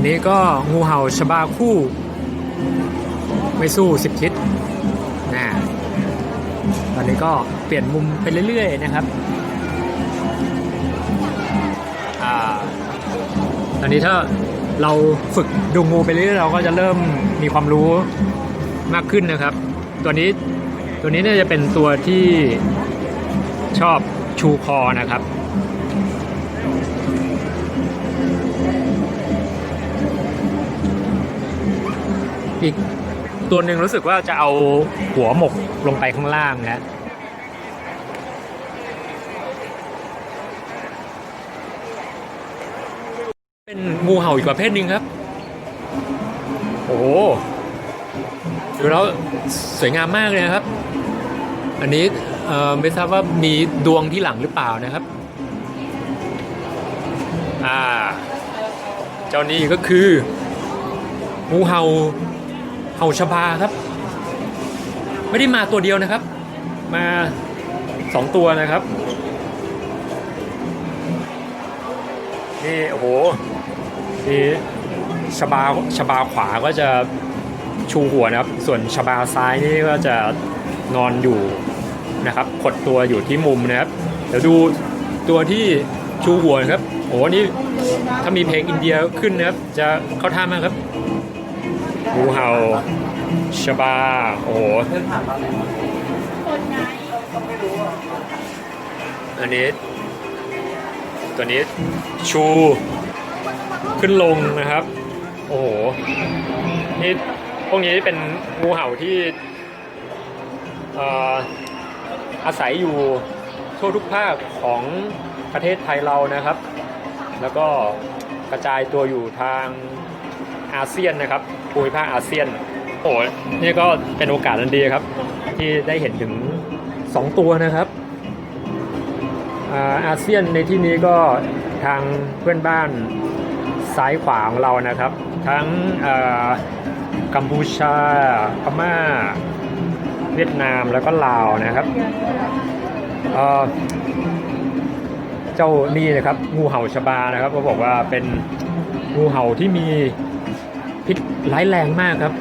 ันนี้ก็งูเห่าชบาคู่ ไม่สู้สิบทิศนะตอนนี้ก็เปลี่ยนมุมไปเรื่อยๆนะครับอ่าตอนนี้ถ้าเราฝึกดูงูไปเรื่อยๆเราก็จะเริ่มมีความรู้มากขึ้นนะครับ ตัวนี้ตัวนี้น่าจะเป็นตัวที่ชอบชูคอนะครับ อีกตัวหนึ่งรู้สึกว่าจะเอาหัวหมกลงไปข้างล่างนะเป็นงูเห่าอีกประเภทหนึ่งครับ โอ้โหดูแล้วสวยงามมากเลยนะครับ อันนี้ไม่ทราบว่ามีดวงที่หลังหรือเปล่านะครับ อ่า เจ้านี้ก็คืองูเห่า เห่าชบาครับ ไม่ได้มาตัวเดียวนะครับ มาสองตัวนะครับนี่โอ้โหนี่ชบาชบาขวาก็จะชูหัวนะครับ ส่วนชบาซ้ายนี่ก็จะนอนอยู่นะครับขดตัวอยู่ที่มุมนะครับ เดี๋ยวดูตัวที่ชูหัวนะครับโอ้โหนี่ถ้ามีเพลงอินเดียขึ้นนะครับ จะเข้าท่ามากครับ งูเห่าชบา โอ้โห อันนี้ ตัวนี้ชู ขึ้นลงนะครับ โอ้โห นี่พวกนี้เป็นงูเห่าที่เอ่ออาศัยอยู่ทั่วทุกภาคของประเทศไทยเรานะครับ แล้วก็กระจายตัวอยู่ทางอาเซียนนะครับ ภูมิภาคอาเซียน โอ้นี่ก็เป็นโอกาสอันดีครับ ที่ได้เห็นถึง 2 ตัวนะครับอาเซียนในที่นี้ก็ทางเพื่อนบ้านซ้ายขวาของเรานะครับ ทั้งกัมพูชาพม่า เวียดนามแล้วก็ลาวนะครับเจ้านี่นะครับงูเห่าชบานะครับเขาบอกว่าเป็นงูเห่าที่มี พิษร้ายแรงมากครับ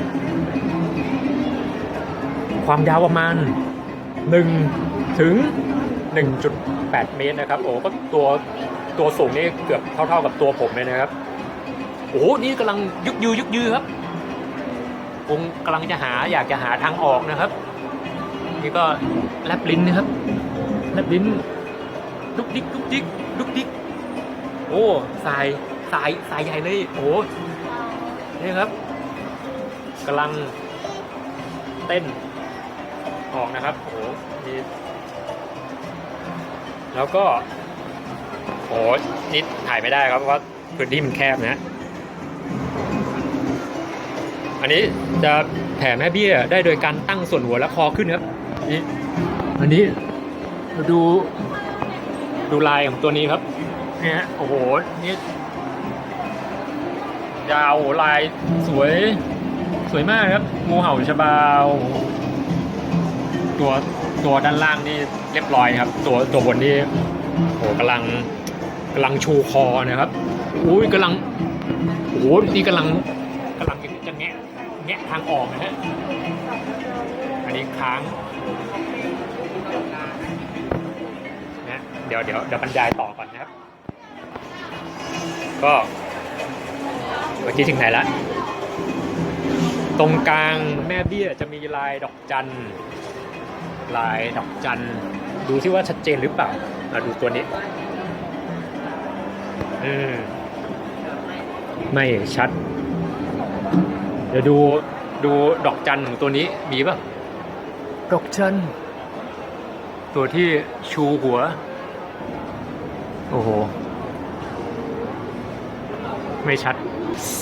ความยาวประมาณ 1 ถึง 1.8 เมตรนะครับ โอ้ก็ตัวตัวสูงนี่เกือบเท่าๆกับตัวผมเลยนะครับ โอ้โหนี่กำลังยึกยือยึกยือครับคงกำลังจะหาอยากจะหาทางออกนะครับ นี่ก็แลบลิ้นนะครับแลบลิ้นดุกดิกดุกดิกดุกดิกโอ้สายสายสายใหญ่เลย โอ้ นี่ครับกำลังเต้นออกนะครับโอ้โหนี่แล้วก็โอ้นี่ถ่ายไม่ได้ครับเพราะพื้นที่มันแคบนะ อันนี้จะแผ่แม่เบี้ยได้โดยการตั้งส่วนหัวและคอขึ้นครับนี่อันนี้ดูดูลายของตัวนี้ครับเนี่ยฮะโอ้โหนี่ ยาวโอ้โหลายสวย สวยมากครับ งูเห่าชะบาวตัวตัวด้านล่างนี่เรียบร้อยครับ ตัวตัวบนนี่โอ้โหกำลังกำลังชูคอนะครับอุ้ยกำลังโอ้โหนี่กำลังกำลังจะแงะแงะทางออกนะฮะอันนี้ค้างนะเดี๋ยวเดี๋ยวเดี๋ยวบรรยายต่อก่อนนะครับ ก็ เมื่อกี้ถึงไหนละ ตรงกลางแม่เบี้ยจะมีลายดอกจัน ลายดอกจัน ดูที่ว่าชัดเจนหรือเปล่ามาดูตัวนี้ อืม ไม่ชัด เดี๋ยวดูดูดอกจันของตัวนี้มีป่ะ ดอกจัน ตัวที่ชูหัว โอ้โห ไม่ชัด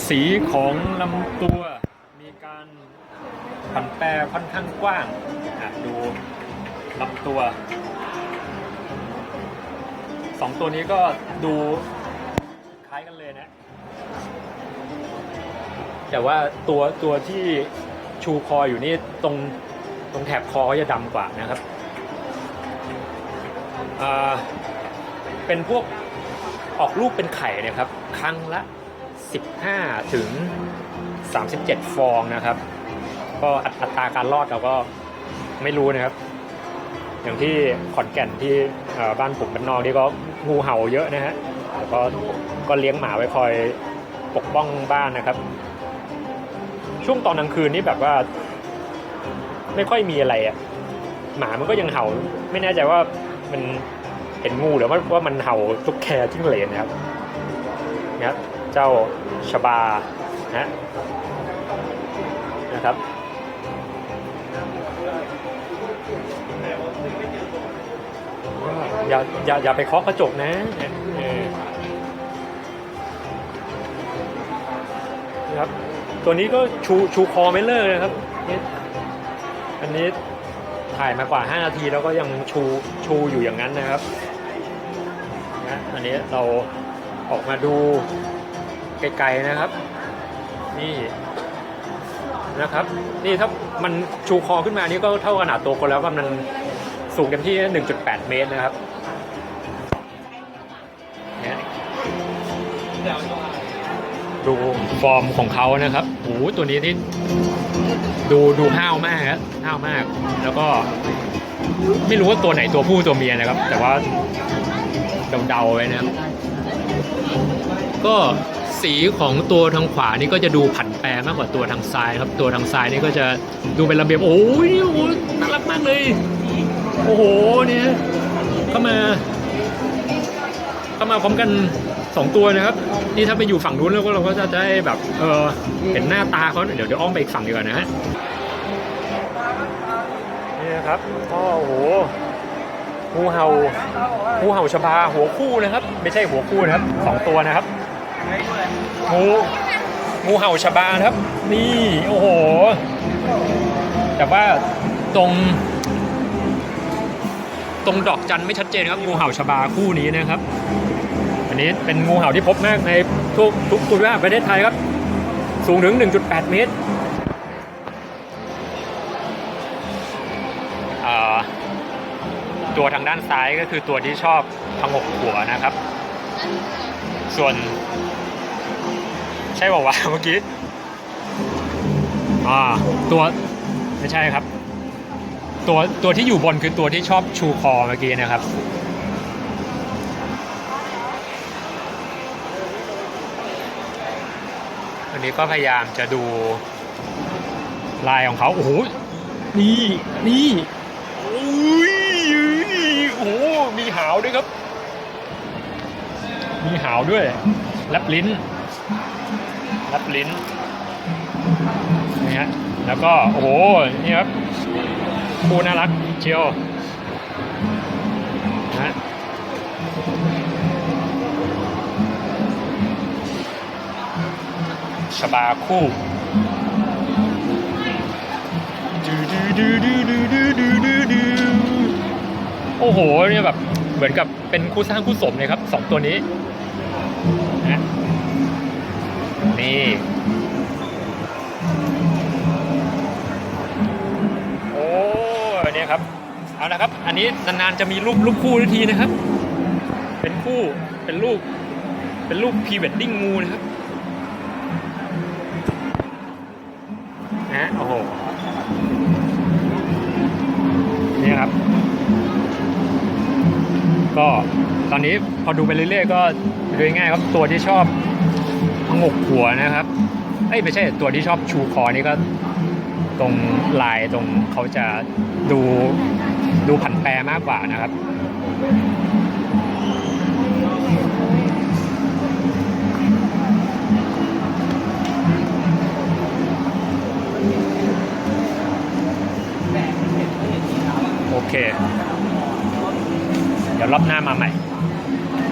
สีของลำตัวมีการผันแปรค่อนข้างกว้างดูลำตัวสองตัวนี้ก็ดูคล้ายกันเลยนะ แต่ว่าตัวตัวที่ชูคออยู่นี่ตรงตรงแถบคอเขาจะดำกว่านะครับเป็นพวกออกลูกเป็นไข่เนะครับ ครั้งละ 15 ถึง 37 ฟองนะครับ ก็อัตราการรอดเราก็ไม่รู้นะครับ อย่างที่ขอนแก่นที่บ้านผมบ้านนอกนี่ก็งูเห่าเยอะนะฮะก็ก็เลี้ยงหมาไว้คอยปกป้องบ้านนะครับ ช่วงตอนกลางคืนนี่แบบว่า ไม่ค่อยมีอะไรอะ่ะหมามันก็ยังเห่า ไม่แน่ใจว่ามันเห็นงูหรือว่าว่ามันเห่าตุ๊กแกจิ้งเหลนนะครับนะครับ เจ้าชบานะนะครับอย่าอย่าอย่าไปเคาะกระจกนะนะครับตัวนี้ก็ชูชูคอไม่เลิกเลยครับนี่อันนี้ถ่ายมากว่า 5 นาทีแล้วก็ยังชูชูอยู่อย่างนั้นนะครับนะอันนี้เราออกมาดู ไกลๆนะครับ นี่นะครับ นี่ถ้ามันชูคอขึ้นมานี่ก็เท่าขนาดตัวคนแล้วก็มันสูงเต็มที่ 1.8 เมตรนะครับนี่ดูฟอร์มของเขานะครับโอ้ตัวนี้ที่ดูดูห้าวมากครับห้าวมาก แล้วก็ ไม่รู้ว่าตัวไหนตัวผู้ตัวเมียนะครับ แต่ว่าเดาๆไว้นะครับ ก็ สีของตัวทางขวานี่ก็จะดูผันแปรมากกว่าตัวทางซ้ายครับ ตัวทางซ้ายนี่ก็จะดูเป็นระเบียบโอ้ยโอ้โหน่ารักมากเลย โอ้โหเนี่ยเข้ามา เข้ามาพร้อมกันสองตัวนะครับ นี่ถ้าไปอยู่ฝั่งนู้นแล้วก็เราก็จะได้แบบเออเห็นหน้าตาเขาเดี๋ยวเดี๋ยวอ้อมไปอีกฝั่งดีกว่านะฮะนี่นะครับก็โอ้โหงูเห่างูเห่าชบาหัวคู่นะครับ ไม่ใช่หัวคู่นะครับสองตัวนะครับ งูงูเห่าชบานครับ นี่โอ้โห แต่ว่าตรง ตรงดอกจันไม่ชัดเจนครับงูเห่าชบาคู่นี้นะครับ อันนี้เป็นงูเห่าที่พบมากในทุกทุกภูมิภาคประเทศไทยครับ สูงถึง 1.8 เมตรตัวทางด้านซ้ายก็คือตัวที่ชอบพงกหัวนะครับ ส่วน ใช่บอกว่าเมื่อกี้อ่าตัวไม่ใช่ครับ ตัวตัวที่อยู่บนคือตัวที่ชอบชูคอเมื่อกี้นะครับอันนี้ก็พยายามจะดูลายของเขาโอ้โหนี่นี่โอ้ยโอ้โหมีหาวด้วยครับ มีหาวด้วยแลบลิ้น รับลิ้นนะฮะแล้วก็โอ้โหนี่ครับคู่น่ารักเชียวนะชบาคู่โอ้โหเนี่ยแบบเหมือนกับเป็นคู่สร้างคู่สมเลยครับสองตัวนี้ นี่โอ้เนี่ยครับ เอาละครับ อันนี้นานๆจะมีรูปรูปคู่ทีนะครับ เป็นคู่เป็นรูปเป็นรูปพรีเวดดิ้งงูนะครับนะโอ้โหนี่ครับ ก็ตอนนี้พอดูไปเรื่อยๆก็ดูง่ายครับตัวที่ชอบ พงกหัวนะครับเอ้ยไม่ใช่ตัวที่ชอบชูคอนี่ก็ ตรงลายตรงเขาจะดูดูผันแปรมากกว่านะครับโอเค เดี๋ยวรอบหน้ามาใหม่